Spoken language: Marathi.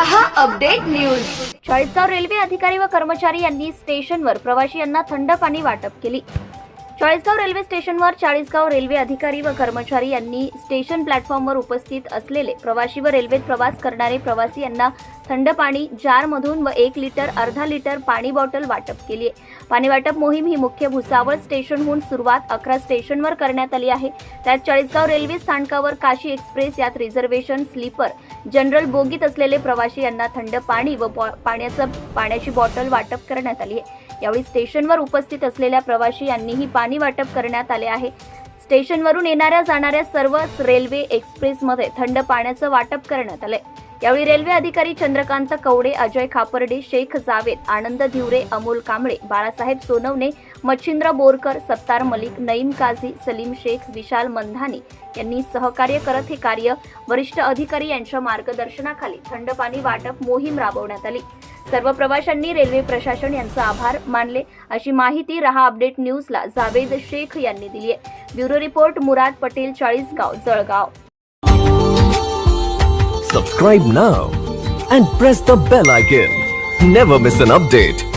रहा अपडेट न्यूज. चाळीसगाव रेल्वे अधिकारी व कर्मचारी यांनी स्टेशनवर प्रवाशी यांना थंड पाणी वाटप केली. चाळीसगाव रेल्वे स्टेशनवर चाळीसगाव रेल्वे अधिकारी व कर्मचारी यांनी स्टेशन प्लॅटफॉर्मवर उपस्थित असलेले प्रवाशी व रेल्वेत प्रवास करणारे प्रवासी यांना थंड पाणी जारमधून व एक लिटर अर्धा लिटर पाणी बॉटल वाटप केली आहे. पाणी वाटप मोहीम ही मुख्य भुसावळ स्टेशनहून सुरुवात अकरा स्टेशनवर करण्यात आली आहे. त्यात चाळीसगाव रेल्वे स्थानकावर काशी एक्सप्रेस यात रिझर्वेशन स्लीपर जनरल बोगीत असलेले प्रवासी यांना थंड पाणी व बॉ- पाण्याचं पाण्याची बॉटल वाटप करण्यात आली आहे. यावेळी स्टेशनवर उपस्थित असलेल्या प्रवाशी यांनीही पाणी वाटप करण्यात आले आहे. स्टेशनवरून येणाऱ्या जाणाऱ्या सर्वच रेल्वे एक्सप्रेसमध्ये थंड पाण्याचं वाटप करण्यात आले यावेळी रेल्वे अधिकारी चंद्रकांत कवडे अजय खापर्डे शेख जावेद आनंद धिवरे अमोल कांबळे बाळासाहेब सोनवणे मच्छिंद्र बोरकर सत्तार मलिक नईम काझी सलीम शेख विशाल मंधानी यांनी सहकार्य करत हे कार्य वरिष्ठ अधिकारी यांच्या मार्गदर्शनाखाली थंड पाणी वाटप मोहीम राबवण्यात आली. सर्व प्रवाशांनी रेल्वे प्रशासन यांचा आभार मानले. अशी माहिती रहा अपडेट न्यूजला जावेद शेख यांनी दिली आहे. Bureau report Murad Patel Chalisgaon Jalgaon. Subscribe now and press the bell icon never miss an update